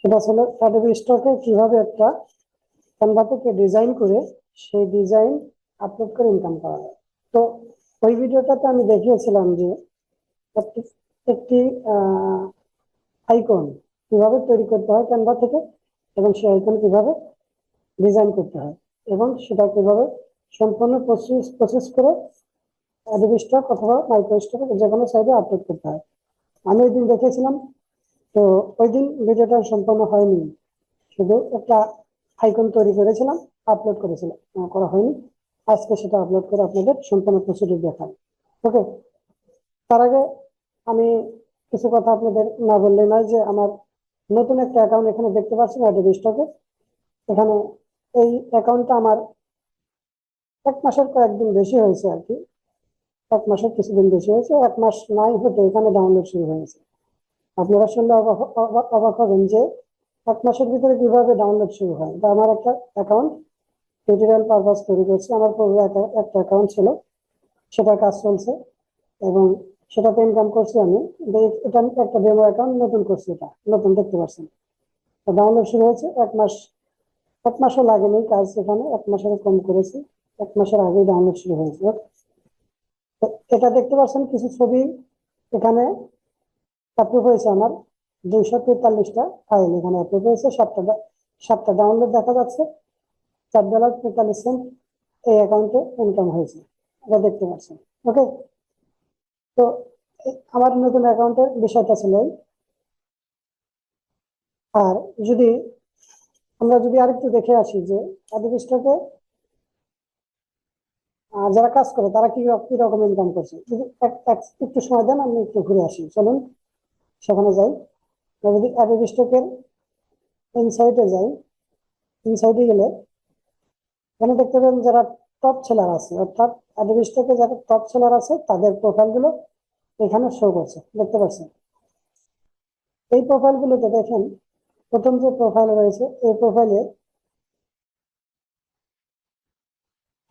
সেটা ছিল অ্যাডোবি স্টকে কীভাবে একটা ক্যানভা থেকে ডিজাইন করে সেই ডিজাইন আপলোড করে ইনকাম করা যায় তো ওই ভিডিওটাতে আমি দেখিয়েছিলাম যে একটি আইকন কীভাবে তৈরি করতে হয় ক্যানভা থেকে এবং সেই আইকন কীভাবে ডিজাইন করতে হয় এবং সেটা কীভাবে সম্পূর্ণ প্রসেস প্রসেস করে অ্যাডোবি স্টক অথবা মাইক্রো স্টক যে কোনো সাইডে আপলোড করতে হয়। আমি ওই দিন দেখেছিলাম তো ওই দিন ভিডিওটা সম্পূর্ণ হয়নি। শুধু একটা আইকন তৈরি করেছিলাম আপলোড করেছিলাম। করা হয়নি। আজকে সেটা আপলোড করে আপনাদের সম্পূর্ণ প্রসিডিউর দেখাই ওকে তার আগে আমি কিছু কথা আপনাদের না বললে নয় যে আমার নতুন একটা অ্যাকাউন্ট এখানে দেখতে পাচ্ছেন অ্যাডোবি স্টকে এখানে এই অ্যাকাউন্টটা আমার এক মাসের কয়েকদিন বেশি হয়েছে আর কি। এক মাসের কিছুদিন বেশি হয়েছে। এক মাস নাই হতে এখানে ডাউনলোড শুরু হয়েছে আপনারা শুনলে অবাক হবেন যে এক মাসের ভিতরে কীভাবে ডাউনলোড শুরু হয়। বা আমার একটা অ্যাকাউন্ট টিউটোরিয়াল পারপাস তৈরি করছি। আমার পূর্বে একটা- অ্যাকাউন্ট ছিল। সেটা কাজ চলছে এবং সেটাতে ইনকাম করছি আমি। এটা আমি একটা ডেমো অ্যাকাউন্ট নতুন করছি এটা। নতুন দেখতে পাচ্ছেন। তো ডাউনলোড শুরু হয়েছে এক মাস, এক মাসও লাগেনি কাজ সেখানে এক মাসের কম করেছি। এক মাসের আগেই ডাউনলোড শুরু হয়েছে। এটা দেখতে পাচ্ছেন, কিছু ছবি এখানে অ্যাপ্রুভ হয়েছে আমার দুইশো তেতাল্লিশটা ফাইল এখানে অ্যাপ্রুভ হয়েছে সাতটা সাতটা ডাউনলোড দেখা যাচ্ছে। চার ডলার তেতাল্লিশ সেন্ট এই অ্যাকাউন্টে ইনকাম হয়েছে। এটা দেখতে পাচ্ছেন। ওকে তো আমার নতুন অ্যাকাউন্টের বিষয়টা ছিল আর যদি আমরা যদি আরেকটু দেখে আসি যে আহ, যারা কাজ করে তারা কি রকম ইনকাম করছে? যদি এক- এক- একটু সময় দেন আমি একটু ঘুরে আসি। চলুন। সেখানে যাই। যদি অ্যাডোবি স্টকের ইনসাইটে যাই। ইনসাইটে গেলে এখানে দেখতে পাবেন যারা টপ সেলার আছে, অর্থাৎ অ্যাডোবি স্টকে যারা টপ সেলার আছে, তাদের প্রোফাইলগুলো এখানে শো করছে। দেখতে পাচ্ছেন? এই প্রোফাইলগুলোতে দেখেন, প্রথম যে প্রোফাইল রয়েছে, এই প্রোফাইলে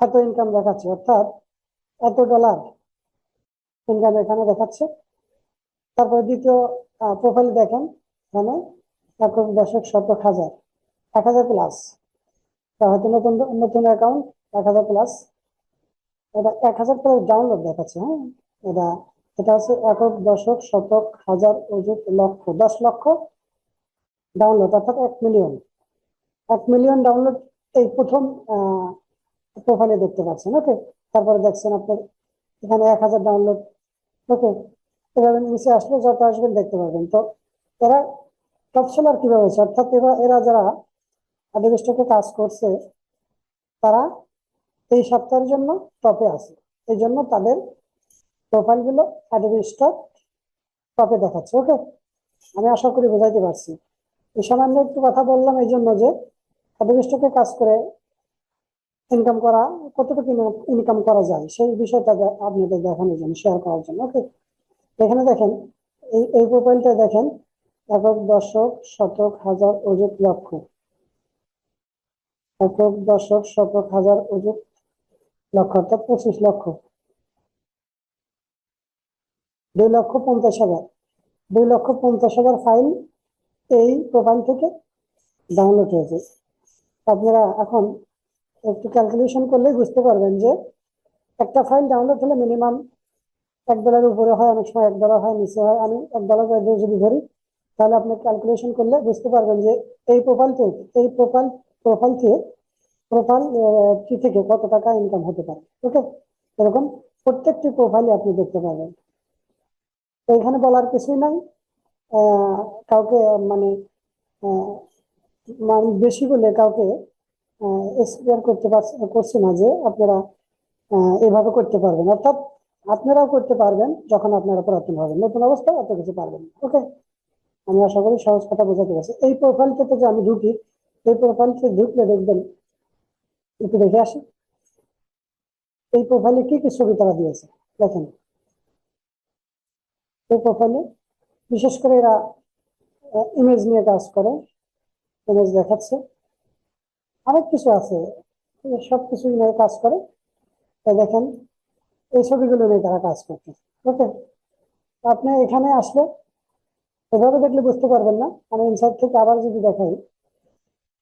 এত ইনকাম দেখাচ্ছে, অর্থাৎ এত ডলার ইনকাম এখানে দেখাচ্ছে। তারপর দ্বিতীয় প্রোফাইল দেখেন, এখানে একক দশক শতক হাজার, এক হাজার প্লাস হয়তো নতুন নতুন অ্যাকাউন্ট এক হাজার প্লাস এটা এক হাজার প্লাস ডাউনলোড দেখাচ্ছে হ্যাঁ? এটা এটা হচ্ছে একক দশক শতক হাজার অযুত লক্ষ, দশ লক্ষ ডাউনলোড অর্থাৎ এক মিলিয়ন এক মিলিয়ন ডাউনলোড এই প্রথম প্রোফাইলে দেখতে পাচ্ছেন ওকে তারপরে দেখছেন আপনার এখানে এক হাজার ডাউনলোড ওকে এভাবে নিচে আসলে যত আসবেন দেখতে পাবেন তো এরা টপ সেলার কীভাবে হয়েছে? অর্থাৎ এরা এরা যারা স্টকে কাজ করছে, তারা এই সপ্তাহের জন্য টপে আছে। এই জন্য তাদের প্রোফাইলগুলো অ্যাডোবি টপে দেখাচ্ছে, ওকে? আমি আশা করি বোঝাইতে পারছি। এই সামান্য একটু কথা বললাম এই জন্য যে অ্যাডোবি কাজ করে ইনকাম করা, কতটুকু ইনকাম করা যায়, সেই বিষয়টা আপনাদের দেখানোর জন্য শেয়ার করার জন্য, ওকে? এখানে দেখেন, এই এই প্রোফাইলটা দেখেন, একক, দশক, শতক, হাজার, অযুত, লক্ষ। একক, দশক, শতক, হাজার, অযুত, লক্ষ, অর্থাৎ পঁচিশ লক্ষ। দুই লক্ষ পঞ্চাশ হাজার। দুই লক্ষ পঞ্চাশ হাজার ফাইল এই প্রোফাইল থেকে ডাউনলোড হয়েছে। আপনারা এখন একটু ক্যালকুলেশন করলেই বুঝতে পারবেন যে একটা ফাইল ডাউনলোড হলে মিনিমাম এক ডলারের উপরে হয়, অনেক সময় এক ডলার হয়, নিচে হয়, আমি এক ডলার যদি ধরি, তাহলে আপনি ক্যালকুলেশন করলে বুঝতে পারবেন যে এই প্রোফাইল থেকে এই প্রোফাইল প্রোফাইল থেকে প্রোফাইল কি থেকে কত টাকা ইনকাম হতে পারে ওকে এরকম প্রত্যেকটি প্রোফাইলে আপনি দেখতে পাবেন। তো এখানে বলার কিছুই নাই কাউকে মানে মানে বেশি বলে কাউকে এক্সপ্লেয়ার করতে পারছি, করছি না যে আপনারা এভাবে করতে পারবেন। অর্থাৎ আপনারাও করতে পারবেন যখন আপনারা পুরাতন হবেন নতুন অবস্থায় এত কিছু পারবেন ওকে আমি আশা করি সহজ কথা বোঝাতে পারছি। এই প্রোফাইলটাতে যে আমি ঢুকি, এই প্রোফাইলতে ঢুকলে দেখবেন, একটু দেখে আসি। এই প্রোফাইলে কি কি ছবি তারা দিয়েছে? দেখেন। এই প্রোফাইলে বিশেষ করে এরা ইমেজ নিয়ে কাজ করে ইমেজ দেখাচ্ছে। অনেক কিছু আছে সব কিছু নিয়ে কাজ করে। তাই দেখেন এই ছবিগুলো নিয়ে তারা কাজ করতে ওকে আপনি এখানে আসলে এভাবে দেখলে বুঝতে পারবেন না। আমি ইনসাইড থেকে আবার যদি দেখাই,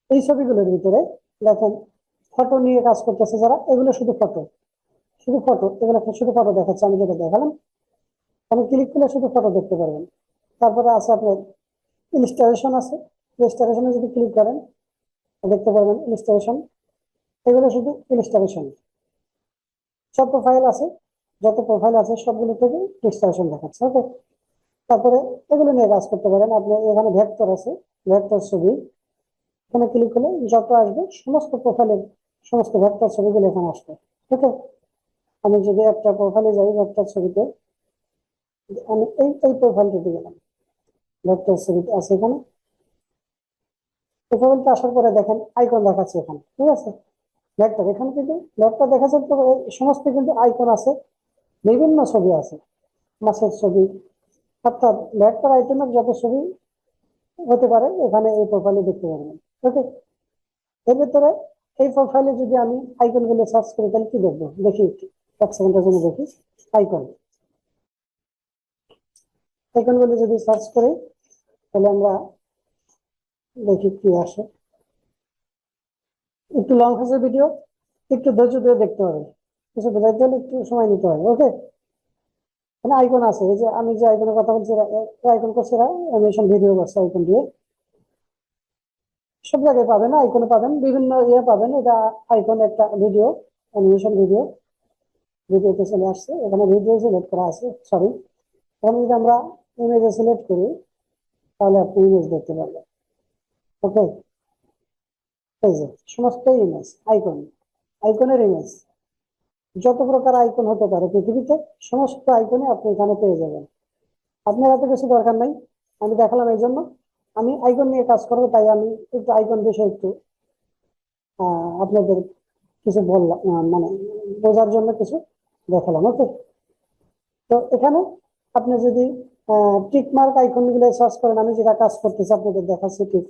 এই ছবিগুলোর ভিতরে দেখেন ফটো নিয়ে কাজ করতেছে যারা, এগুলো শুধু ফটো শুধু ফটো এগুলো শুধু ফটো দেখাচ্ছে। আমি যেটা দেখালাম, আমি ক্লিক করলে শুধু ফটো দেখতে পারবেন। তারপরে আছে আপনার ইনস্টলেশন আছে। ইনস্টলেশনে যদি ক্লিক করেন, দেখতে পারবেন ইনস্টলেশন এগুলো শুধু ইনস্টলেশন সব প্রোফাইল আছে, যত প্রোফাইল আছে, সবগুলো থেকে ইনস্টলেশন দেখাচ্ছে ওকে তারপরে এগুলো নিয়ে কাজ করতে পারেন। আপনি এখানে ভেক্টর আছে ভেক্টর ছবি। এখানে ক্লিক করলে যত আসবে, সমস্ত প্রোফাইলের সমস্ত ভেক্টর ছবিগুলো এখানে আসবে ওকে আমি যদি একটা প্রোফাইলে যাই ভেক্টর ছবিতে, আমি এই এই প্রোফাইলটিতে গেলাম ভেক্টর ছবিতে আছে এখানে। প্রোফাইলটা আসার পরে দেখেন আইকন দেখাচ্ছে এখানে, ঠিক আছে? ভেক্টর এখানে কিন্তু দেখাচ্ছে তো এই সমস্ত কিন্তু আইকন আছে, বিভিন্ন ছবি আছে, মাছের ছবি, অর্থাৎ ভেক্টর আইটেমের যত ছবি হতে পারে, এখানে এই প্রোফাইলে দেখতে পারবেন। ওকে এর ভিতরে এই প্রোফাইলে যদি আমি আইকনগুলো সার্চ করি, তাহলে কি দেখব? দেখি এক সেকেন্ডের জন্য দেখি আইকন আইকনগুলো যদি সার্চ করি, তাহলে আমরা দেখি কি আসে। একটু লং ফেসের ভিডিও একটু ধৈর্য ধরে দেখতে হবে। কিছু বোঝাইতে হলে একটু সময় নিতে হবে ওকে এখানে আইকন আছে, এই যে আমি যে আইকনের কথা বলছি আইকন করছে অ্যানিমেশন ভিডিও করছে আইকন দিয়ে। সব জায়গায় পাবেন আইকনে পাবেন, বিভিন্ন ইয়ে পাবেন, এটা আইকন একটা ভিডিও অ্যানিমেশন ভিডিও ভিডিওতে চলে আসছে, এখানে ভিডিও সিলেক্ট করা আছে সরি এখানে যদি আমরা ইমেজে সিলেক্ট করি, তাহলে আপনি ইমেজ দেখতে পারবেন ওকে সমস্ত ইমেজ আইকন আইকনের ইমেজ যত প্রকার আইকন হতে পারে পৃথিবীতে, সমস্ত আইকনে আপনি এখানে পেয়ে যাবেন। আপনার এত কিছু দরকার নাই, আমি দেখালাম এই জন্য আমি আইকন নিয়ে কাজ করব, তাই আমি একটু আইকন বিষয়ে একটু আপনাদের কিছু বললাম মানে বোঝার জন্য কিছু দেখালাম, ওকে? তো এখানে আপনি যদি টিক মার্ক আইকনগুলো সার্চ করেন, আমি যেটা কাজ করতেছি, আপনাদের দেখাচ্ছি tick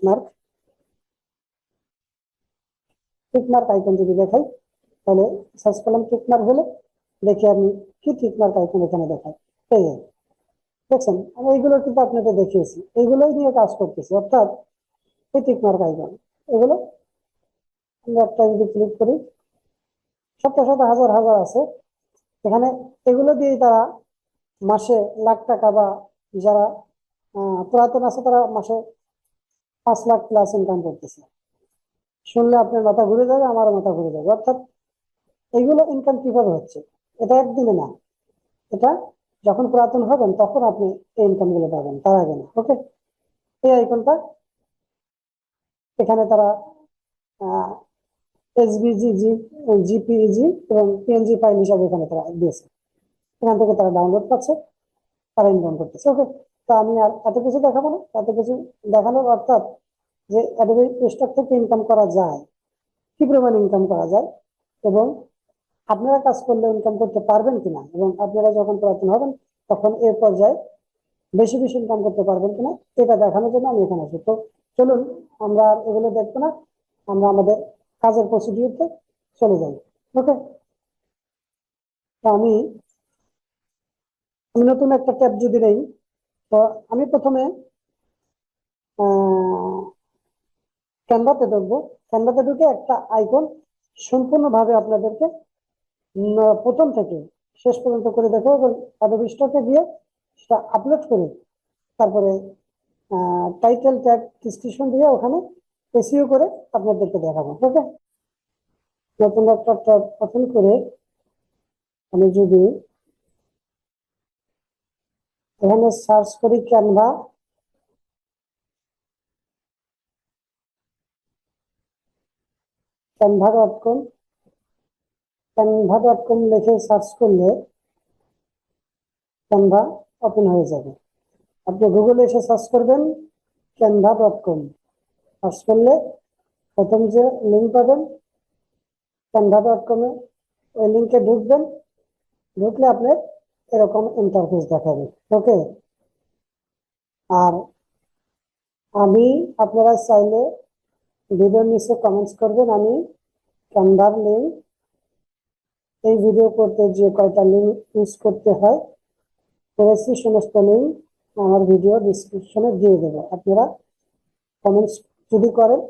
mark tick mark icon যদি দেখাই, তাহলে সার্চ করলাম টিক মার্ক হলে, দেখি আমি কি টিকমার্ক আইকন এখানে দেখাই। এই যে, দেখছেন, আমি এইগুলো কিন্তু আপনাকে দেখিয়েছি। এইগুলোই নিয়ে কাজ করতেছি, অর্থাৎ এই টিক মার্ক আইকন এগুলো আমরা একটা যদি ক্লিক করি, শত শত হাজার হাজার আছে। এখানে এগুলো দিয়ে তারা মাসে লাখ টাকা বা যারা পুরাতন আছে তারা মাসে পাঁচ লাখ প্লাস ইনকাম করতেছে। শুনলে আপনার মাথা ঘুরে যাবে আমার মাথা ঘুরে যাবে। অর্থাৎ এইগুলো ইনকাম কীভাবে হচ্ছে? এটা একদিনে না। এটা যখন পুরাতন হবেন, তখন আপনি এই ইনকামগুলো পাবেন, তার আগে না ওকে এই আইকনটা এখানে তারা এসবিজি জি জিপিজি এবং পিএনজি ফাইল হিসাবে এখানে তারা দিয়েছে। এখান থেকে তারা ডাউনলোড পাচ্ছে তারা ইনকাম করতেছে ওকে তা আমি আর এত কিছু দেখাবো না, এত কিছু দেখানোর অর্থাৎ যে অ্যাডোবি স্টক থেকে ইনকাম করা যায় কি পরিমাণ ইনকাম করা যায় এবং আপনারা কাজ করলে ইনকাম করতে পারবেন কিনা এবং আপনারা যখন পুরাতন হবেন তখন এ পর্যায়ে বেশি বেশি ইনকাম করতে পারবেন কিনা এটা দেখানোর জন্য আমি এখানে আছি তো চলুন, আমরা এগুলো দেখব না, আমরা আমাদের কাজের প্রসিডিউরতে চলে যাই। ওকে আমি আমি নতুন একটা ট্যাব যদি নেই, তো আমি প্রথমে ক্যানভাতে ঢুকবো ক্যানভাতে ঢুকে একটা আইকন সম্পূর্ণভাবে আপনাদেরকে প্রথম থেকে শেষ পর্যন্ত করে দেখো এবং অ্যাডোবি স্টকে গিয়ে সেটা আপলোড করে তারপরে টাইটেল ট্যাগ ডিসক্রিপশন দিয়ে ওখানে এসিও করে আপনাদেরকে দেখাবো। ওকে নতুন একটা ট্যাব ওপেন করে আমি যদি এখানে সার্চ করি Canva Canva dot com Canva dot com লিখে সার্চ করলে ক্যানভা ওপেন হয়ে যাবে। আপনি গুগলে এসে সার্চ করবেন ক্যানভা ডট কম সার্চ করলে প্রথম যে লিঙ্ক পাবেন ক্যানভা ডট কমে ওই লিঙ্কে ঢুকবেন। ঢুকলে আপনার এরকম ইন্টারফেস দেখাবে। ওকে আর আমি আপনারা চাইলে ভিডিওর নিচে কমেন্টস করবেন। আমি ক্যানভার লিঙ্ক এই ভিডিও করতে যে কয়টা লিঙ্ক ইউজ করতে হয়, করেছি, সমস্ত লিঙ্ক আমার ভিডিও ডিসক্রিপশনে দিয়ে দেবো। আপনারা কমেন্টস যদি করেন,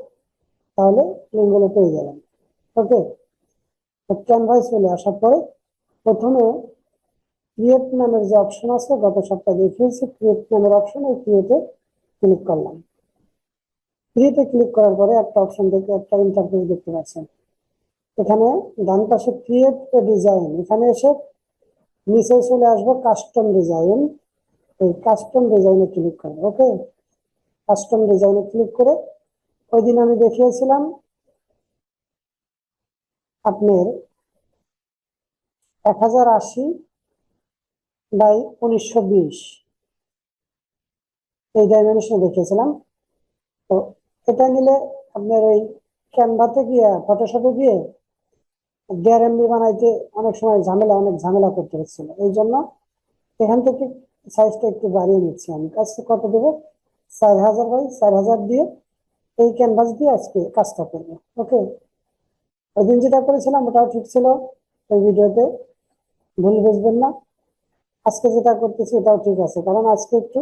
তাহলে লিঙ্কগুলো পেয়ে যাবেন। ওকে তো ক্যানভাস চলে আসার পরে প্রথমে ক্রিয়েট নামের যে অপশন আছে, গত সপ্তাহে দেখিয়েছি ক্রিয়েট নামের অপশন এই ক্রিয়েটে ক্লিক করলাম। ক্রিয়েটে ক্লিক করার পরে একটা অপশন থেকে একটা ইন্টারফেস দেখতে পাচ্ছেন। এখানে ডান পাশে ক্রিয়েট এ ডিজাইন এখানে এসে নিচে চলে আসব কাস্টম ডিজাইন এই কাস্টম ডিজাইনে ক্লিক করব ওকে কাস্টম ডিজাইনে ক্লিক করে ওই দিন আমি দেখিয়েছিলাম আপনার এক হাজার আশি বাই উনিশশো বিশ। এই ডাইমেনশনে দেখিয়েছিলাম। তো এটা আপনার ওই ক্যানভাতে গিয়ে ফটোশপে গিয়ে দেড় এমবি বানাইতে অনেক সময় ঝামেলা, অনেক ঝামেলা করতে হচ্ছিল। এই জন্য এখান থেকে সাইজটা একটু বাড়িয়ে নিচ্ছি আমি। কাজটা কত দেবো? চার হাজার বাই চার হাজার দিয়ে এই ক্যানভাস দিয়ে আজকে কাজটা করব। ওকে ওই দিন যেটা করেছিলাম, ওটাও ঠিক ছিল। ওই ভিডিওতে ভুল বুঝবেন না। আজকে যেটা করতেছি, এটাও ঠিক আছে। কারণ আজকে একটু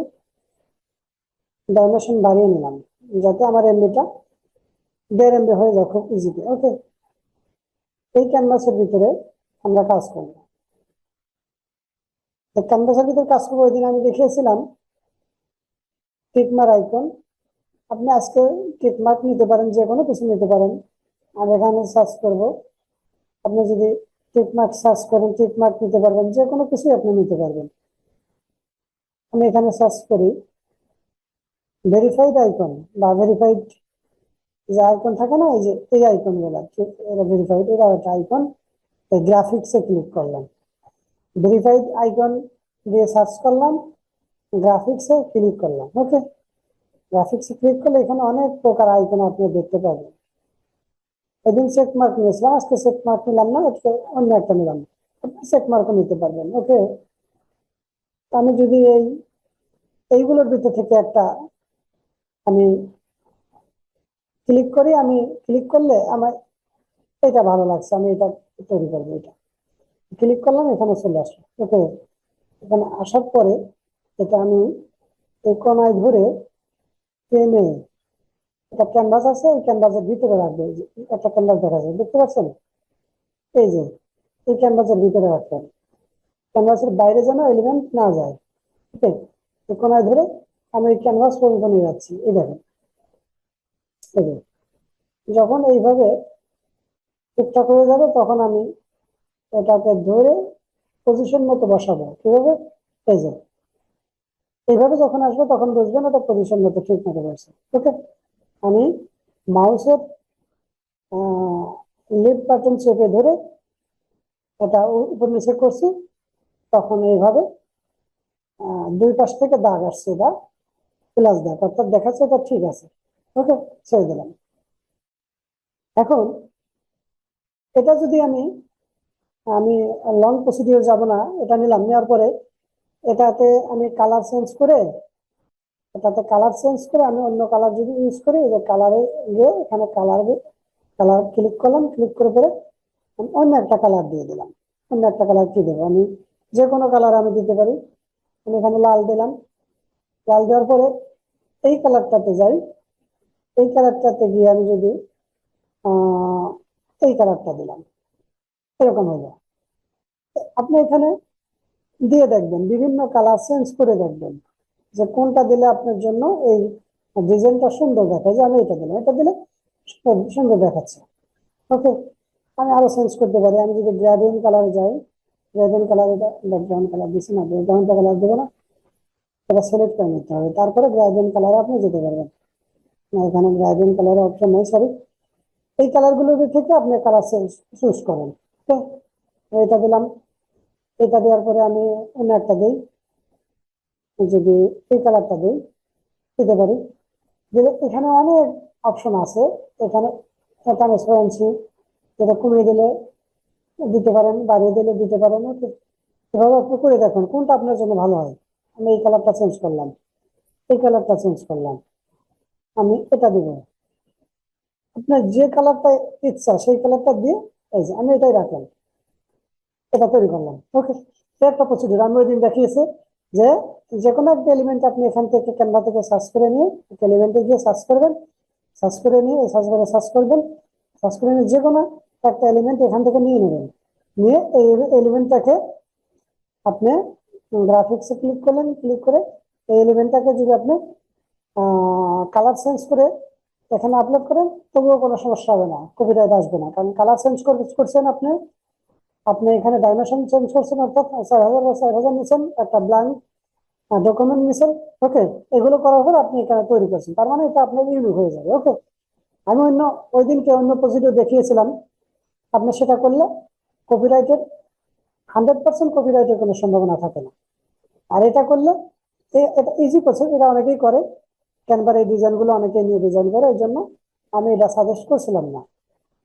ডাইমেনশন বাড়িয়ে নিলাম, যাতে আমার এমবিটা দেড় এমবি হয়ে যায় খুব ইজিতে ওকে এই ক্যানভাসের ভিতরে আমরা কাজ করব। ক্যানভাসের ভিতরে কাজ করব, ওই দিন আমি দেখিয়েছিলাম টিকমার আইকন আপনি আজকে টিকমার্ক নিতে পারেন, যে কোনো কিছু নিতে পারেন। আমি এখানে সার্চ করব। আপনি যদি টিকমার্ক সার্চ করেন, টিকমার্ক নিতে পারবেন, যে কোনো কিছুই আপনি নিতে পারবেন। আমি এখানে সার্চ করি। ভেরিফাইড আইকন বা ভেরিফাইড যে আইকন থাকে না, এই যে এই আইকনগুলা এটা ভেরিফাইড এটা একটা আইকন গ্রাফিক্সে ক্লিক করলাম। ভেরিফাইড আইকন দিয়ে সার্চ করলাম গ্রাফিক্সে ক্লিক করলাম ওকে গ্রাফিক্সে ক্লিক করলে এখানে অনেক প্রকার আইকন আপনি দেখতে পাবেন। এদিন চেক মার্ক নিয়েছিলাম, আজকে চেক মার্ক নিলাম না, আজকে অন্য একটা নিলাম। আপনি চেক মার্কও নিতে পারবেন ওকে আমি যদি এই, এইগুলোর ভিতর থেকে একটা আমি ক্লিক করি, আমি ক্লিক করলে আমার এটা ভালো লাগছে, আমি এটা তৈরি করব এটা। ক্লিক করলাম, এখানে চলে আসলো। ওকে এখানে আসার পরে এটা আমি এই কোনায় ধরে টেনে একটা ক্যানভাস আছে এই ক্যানভাসের ভিতরে রাখবে। একটা ক্যানভাস দেখা যায়, দেখতে পাচ্ছেন? এই যে, এই ক্যানভাসের ভিতরে রাখবেন ক্যানভাসের বাইরে যেন এলিমেন্ট না যায়। আছে এই কোনায় ধরে আমি ক্যানভাস পর্যন্ত নিয়ে যাচ্ছি, এই দেখেন যখন এইভাবে ঠিকঠাক হয়ে যাবে, তখন আমি এটাকে ধরে পজিশন মতো বসাবো। কীভাবে? এই যে। এইভাবে যখন আসবে, তখন বুঝবেন এটা পজিশন মতো ঠিক মতো বসে। ওকে আমি মাউসের লিফট বাটন চেপে ধরে এটা উপর নিচে করছি। তখন এইভাবে দুই পাশ থেকে দাগ আসছে এটা। প্লাস দাগ অর্থাৎ দেখাচ্ছে এটা ঠিক আছে। ওকে ছেড়ে দিলাম। এখন, এটা যদি আমি আমি লং প্রসিডিওর যাব না, এটা নিলাম, নেওয়ার পরে এটাতে আমি কালার চেঞ্জ করে, এটাতে কালার চেঞ্জ করে আমি অন্য কালার যদি ইউজ করি, এই যে কালারে গিয়ে এখানে কালার কালার ক্লিক করলাম ক্লিক করে পরে আমি অন্য একটা কালার দিয়ে দিলাম। অন্য একটা কালার কি দেবো? আমি যে কোনো কালার আমি দিতে পারি। আমি এখানে লাল দিলাম। লাল দেওয়ার পরে এই কালারটাতে যাই। এই কালারটাতে গিয়ে আমি যদি এই কালারটা দিলাম। এরকম হলো আপনি এখানে দিয়ে দেখবেন, বিভিন্ন কালার চেঞ্জ করে দেখবেন যে কোনটা দিলে আপনার জন্য এই ডিজাইনটা সুন্দর দেখায়। যে আমি এটা দিলাম, এটা দিলে সুন্দর- দেখাচ্ছে। ওকে, আমি আরও চেঞ্জ করতে পারি। আমি যদি গ্রাডিয়েন্ট কালারে যাই গ্রাডিয়েন্ট কালার এটা ব্যাকগ্রাউন্ড কালার দিচ্ছি না ব্যাকগ্রাউন্ড কালার দেবো না। এটা সিলেক্ট করে নিতে হবে। তারপরে গ্রাডিয়েন্ট কালারে আপনি যেতে পারবেন। এখানে গ্রাডিয়েন্ট কালারের অপশন নেই সরি এই কালারগুলোর থেকে আপনি কালার চুজ করেন এটা দিলাম। এটা দেওয়ার পরে আমি অন্য একটা দিই। যদি এই কালারটা দিই, দিতে পারি। এখানে অনেক অপশন আছে। এখানে ট্রান্সপারেন্সি যেটা কমিয়ে দিলে দিতে পারেন, বাড়িয়ে দিলে দিতে পারেন এভাবে আপনি করে দেখুন, কোনটা আপনার জন্য ভালো হয়। আমি এই কালারটা চেঞ্জ করলাম। এই কালারটা চেঞ্জ করলাম। আমি এটা দিব। আপনার যে কালারটা ইচ্ছা, সেই কালারটা দিয়ে এই যে আমি এটাই রাখলাম। এটা তৈরি করলাম। ওকে একটা প্রসিডিউর আমি ওই দিন দেখিয়েছি যে যে কোনো একটা এলিমেন্ট আপনি এখান থেকে ক্যানভা থেকে সার্চ করে নিয়ে, একটা এলিমেন্টে গিয়ে সার্চ করবেন। সার্চ করে নিয়ে, এই সার্চ করে সার্চ করবেন। সার্চ করে নিয়ে যে কোনো একটা এলিমেন্ট এখান থেকে নিয়ে নেবেন। নিয়ে এই এলিমেন্টটাকে আপনি গ্রাফিক্সে ক্লিক করলেন ক্লিক করে এই এলিমেন্টটাকে যদি আপনি কালার চেঞ্জ করে এখানে আপলোড করেন, তবুও কোনো সমস্যা হবে না কপিরাইট আসবে না। কারণ কালার চেঞ্জ করছেন আপনি আপনি এখানে ডাইমেনশন চেঞ্জ করছেন অর্থাৎ চার হাজার বা চার হাজার নিচ্ছেন একটা ব্ল্যাঙ্ক ডকুমেন্ট নিচ্ছেন ওকে এগুলো করার পর আপনি এখানে তৈরি করছেন। তার মানে এটা আপনার ইউনিক হয়ে যাবে ওকে আমি অন্য, ওই দিনকে অন্য প্রসিডিও দেখিয়েছিলাম। আপনি সেটা করলে কপিরাইটের হান্ড্রেড পার্সেন্ট কপিরাইটের কোনো সম্ভাবনা থাকে না। আর এটা করলে এটা ইজি প্রসেস এটা অনেকেই করে। ক্যানভার এই ডিজাইনগুলো অনেকে নিয়ে ডিজাইন করে, এই জন্য আমি এটা সাজেস্ট করছিলাম না।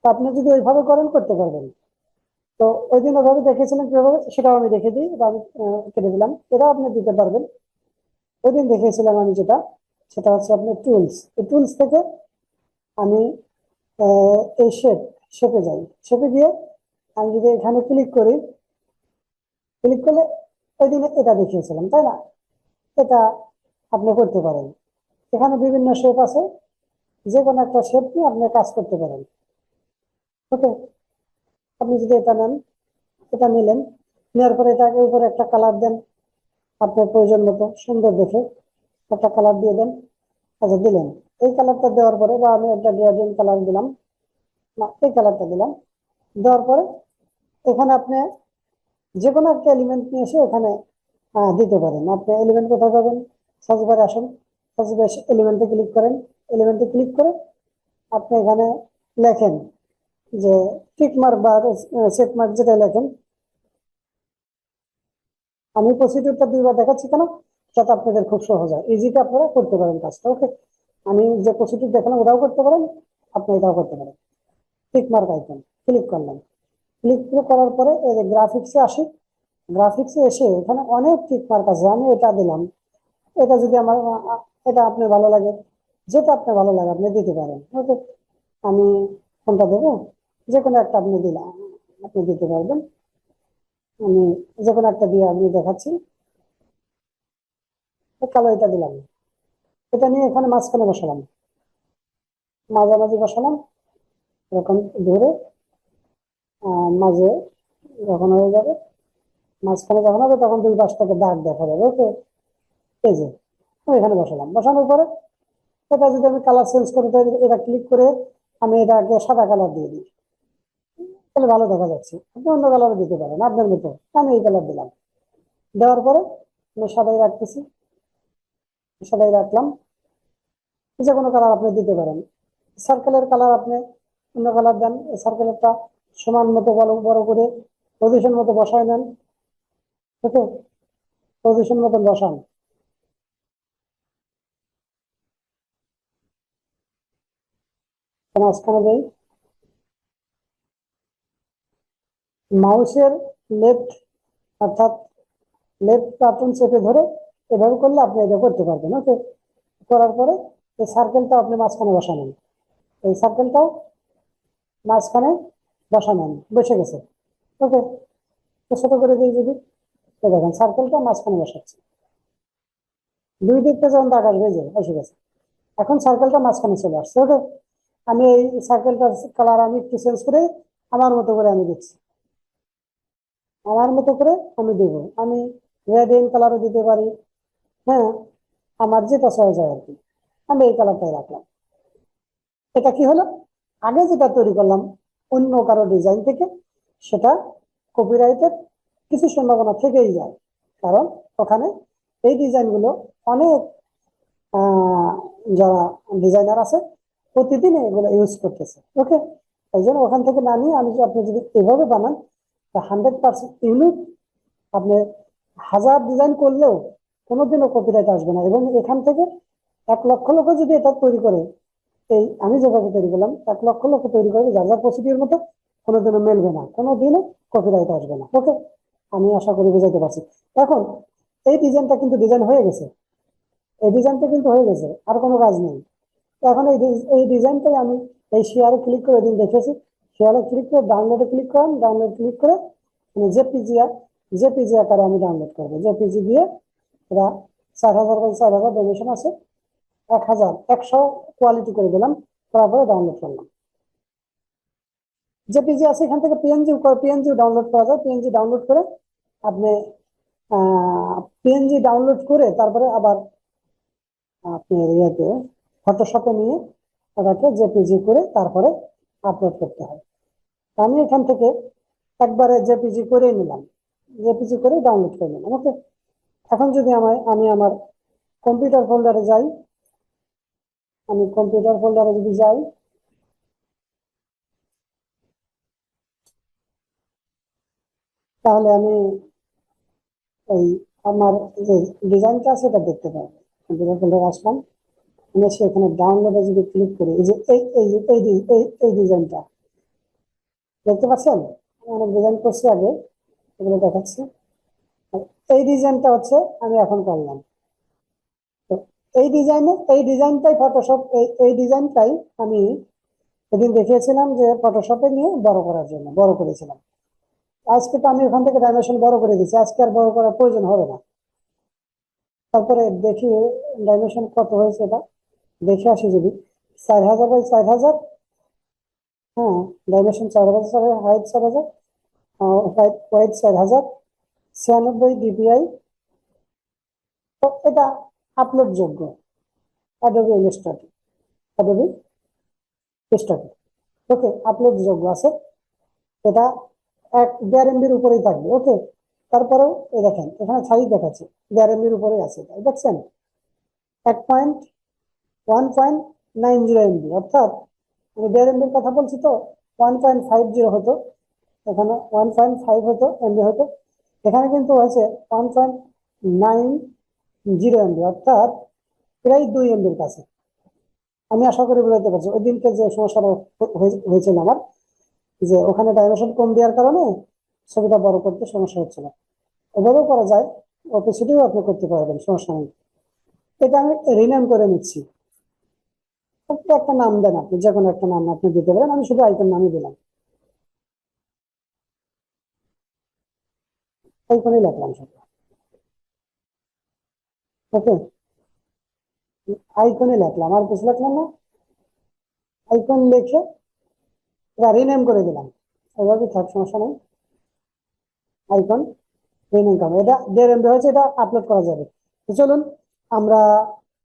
তো আপনি যদি ওইভাবে করেন, করতে পারবেন। তো ওই দিন ওইভাবে দেখেছিলেন কীভাবে, সেটাও আমি দেখে দিই এটা আমি কেটে দিলাম। এটাও আপনি দিতে পারবেন। ওই দিন দেখিয়েছিলাম আমি যেটা, সেটা হচ্ছে আপনার টুলস এই টুলস থেকে আমি এই শেপ শেপে যাই। শেপে গিয়ে আমি যদি এখানে ক্লিক করি ক্লিক করলে ওই দিনে এটা দেখিয়েছিলাম, তাই না? এটা আপনি করতে পারেন। এখানে বিভিন্ন শেপ আছে যে কোনো একটা শেপ নিয়ে আপনি কাজ করতে পারেন। ওকে? আপনি যদি এটা নেন, এটা নিলেন, নেওয়ার পরে এটাকে উপরে একটা কালার দেন, আপনার প্রয়োজন মতো, সুন্দর দেখে একটা কালার দিয়ে দেন আচ্ছা দিলেন। এই কালারটা দেওয়ার পরে, বা আমি একটা ডিয়াডিন কালার দিলাম, না, এই কালারটা দিলাম। দেওয়ার পরে এখানে আপনি যে কোনো একটা এলিমেন্ট নিয়ে এসে ওখানে দিতে পারেন। আপনি এলিমেন্ট কোথায় পাবেন? সাজবারে আসেন। সাজবার এলিমেন্টে ক্লিক করেন। এলিমেন্টে ক্লিক করে আপনি এখানে লেখেন যে টিক মার্ক বা সেট মার্ক যেটা লেখেন। আমি প্রসিডিউরটা দুইবার দেখাচ্ছি কেন? যাতে আপনাদের খুব সহজ হয়। ইজিতে আপনারা করতে পারেন কাজটা ওকে আমি যে প্রসিডিউর দেখালাম, ওটাও করতে পারেন, আপনি এটাও করতে পারেন। টিক মার্ক আইকন ক্লিক করলাম ক্লিক করার পরে এই যে গ্রাফিক্সে আসি। গ্রাফিক্সে এসে এখানে অনেক টিক মার্ক আছে, আমি এটা দিলাম। এটা যদি আমার, এটা আপনার ভালো লাগে, যেটা আপনার ভালো লাগে আপনি দিতে পারেন। ওকে, আমি কোনটা দেবো? যে কোনো একটা আপনি দিলাম আপনি দিতে পারবেন। আমি যে কোনো একটা দিয়ে আমি দেখাচ্ছি। কালো এটা দিলাম। এটা নিয়ে এখানে মাঝখানে বসালাম। মাঝামাঝি বসালাম। এরকম ধরে মাঝে যখন হয়ে যাবে, মাঝখানে যখন হবে তখন দুই পাশটাকে দাগ দেখা যাবে, ওকে? এই যে এখানে বসালাম। বসানোর পরে এটা যদি আমি কালার চেঞ্জ করে এটা ক্লিক করে আমি এটাকে সাদা কালার দিয়ে দিই। তাহলে ভালো দেখা যাচ্ছে। আপনি অন্য কালার দিতে পারেন, আপনার মতো। আমি এই কালার দিলাম। দেওয়ার পরে আমি সাদাই রাখতেছি। সাদাই রাখলাম। যে কোনো কালার আপনি দিতে পারেন। সার্কেলের কালার আপনি অন্য কালার দেন। সার্কেলেরটা সমান মতো বড় করে পজিশন মতো বসায় নেন ওকে পজিশন মতো বসান। মাঝখানে মাউসের লেফট, অর্থাৎ লেফট বাটন চেপে ধরে এভাবে করলে আপনি এটা করতে পারবেন, ওকে? করার পরে এই সার্কেলটা আপনি মাঝখানে বসানেন এই সার্কেলটাও মাঝখানে বসানেন বসে গেছে। ওকে ছোট করে দিই যদি। দেখেন সার্কেলটা মাঝখানে বসাচ্ছে। দুই দিকটা যখন দাগ আসবে যে বসে গেছে। এখন সার্কেলটা মাঝখানে চলে আসছে, ওকে? আমি এই সার্কেলটার কালার আমি একটু চেঞ্জ করে আমার মতো করে আমি দিচ্ছি। আমার মতো করে আমি দেব। আমি রেড কালারও দিতে পারি। হ্যাঁ আমার যেটা সহজ হয় আর কি। আমি এই কালারটাই রাখলাম। এটা কি হলো? আগে যেটা তৈরি করলাম অন্য কারও ডিজাইন থেকে সেটা কপিরাইটের কিছু সম্ভাবনা থেকেই যায়। কারণ ওখানে এই ডিজাইনগুলো অনেক যারা ডিজাইনার আছে প্রতিদিন এগুলো ইউজ করতেছে। ওকে এই জন্য ওখান থেকে না নিয়ে আমি আপনি যদি এভাবে বানান হান্ড্রেড পার্সেন্ট ইউনিক আপনি হাজার ডিজাইন করলেও কোনোদিনও কপিরাইট আসবে না। এবং এখান থেকে এক লক্ষ লোক যদি এটা তৈরি করে এই আমি যেভাবে তৈরি করলাম এক লক্ষ লোক তৈরি করবে যার যার প্রসিডিওর মতো কোনোদিনও মেলবে না, কোনোদিনও কপিরাইট আসবে না। ওকে আমি আশা করি বুঝাইতে পারছি। এখন, এই ডিজাইনটা কিন্তু ডিজাইন হয়ে গেছে। এই ডিজাইনটা কিন্তু হয়ে গেছে, আর কোনো কাজ নেই। এখন এই এই ডিজাইনটাই আমি এই শেয়ারে ক্লিক করে দিন দেখেছি। শেয়ারে ক্লিক করে ডাউনলোডে ক্লিক করেন ডাউনলোড ক্লিক করে মানে জেপিজি জেপিজি আকারে আমি ডাউনলোড করব। জেপিজি দিয়ে এটা চার হাজার বাই চার হাজার ডাইমেনশন আছে। এক হাজার একশো কোয়ালিটি করে দিলাম তারপরে ডাউনলোড করলাম। জেপিজি আছে এখান থেকে পিএনজি পিএনজি ডাউনলোড করা যায়। পিএনজি ডাউনলোড করে আপনি পিএনজি ডাউনলোড করে তারপরে আবার আপনি ইয়েতে ফটোশপে নিয়ে ওটাকে জেপিজি করে তারপরে আপলোড করতে হয়। আমি এখান থেকে একবারে জেপিজি করে নিলাম। জেপিজি করে ডাউনলোড করে নিলাম ওকে এখন যদি আমার আমি আমার কম্পিউটার ফোল্ডারে যাই আমি কম্পিউটার ফোল্ডারে যদি যাই, তাহলে আমি এই আমার যে ডিজাইনটা আছে এটা দেখতে পাবো। কম্পিউটার ফোল্ডারে আসলাম, আমি এসে এখানে ডাউনলোডে যদি ক্লিক করি, এই যে এই এই এই এই ডিজাইনটা দেখতে পাচ্ছেন? আমি অনেক ডিজাইন করছি আগে, এগুলো দেখাচ্ছি। এই ডিজাইনটা হচ্ছে আমি এখন করলাম। এই ডিজাইনে এই ডিজাইনটাই ফটোশপ এই এই ডিজাইনটাই আমি এদিন দেখিয়েছিলাম যে ফটোশপে নিয়ে বড় করার জন্য, বড় করেছিলাম। আজকে তো আমি ওখান থেকে ডাইমেনশন বড় করে দিচ্ছি আজকে আর বড় করার প্রয়োজন হবে না। তারপরে দেখি ডাইমেনশন কত হয়েছে এটা, দেখে আসি যদি। চার হাজার বাই চার হাজার হ্যাঁ ডাইমেনশন চার হাজার চার হাইট চার হাজার ওয়াইড চার হাজার, ছিয়ানব্বই ডিপিআই তো এটা আপলোড যোগ্য। Adobe Illustrator Adobe Illustrator okay upload যোগ্য আছে। এটা এক দেড় এমবির উপরেই থাকবে ওকে তারপরেও এই দেখেন, এখানে সাইজ দেখাচ্ছে। দেড় এমবির উপরেই আছে দেখছেন? এক point one point nine zero MB অর্থাৎ আমি দেড় এমবির কথা বলছি তো ওয়ান পয়েন্ট ফাইভ জিরো হতো, এখানে ওয়ান পয়েন্ট ফাইভ হতো এমবি হতো। এখানে কিন্তু হয়েছে one point nine zero MB অর্থাৎ প্রায় দুই এমবির কাছে। আমি আশা করি বুঝাতে পারছি। ওই দিনকে যে সমস্যাটা হয়ে- হয়েছিল আমার, যে ওখানে ডাইমেনশন কম দেওয়ার কারণে ছবিটা বড় করতে সমস্যা হচ্ছিল। এভাবেও করা যায় অপোসিটিও আপনি করতে পারবেন, সমস্যা নেই। এটা আমি রিনেম করে নিচ্ছি। একটা নাম দেন আপনি, যে কোনো একটা নাম আপনি দিতে পারেন, আমি শুধু আইকন নামই দিলাম। আইকনই লিখলাম শুধু ওকে আইকনে লিখলাম। আর কিছু লিখলাম না? আইকন লিখে এটা রিনেম করে দিলাম। এভাবে থাক, সমস্যা নেই। আইকন রিনেম করব এটা দেড় এমবি হয়েছে, এটা আপলোড করা যাবে। চলুন, আমরা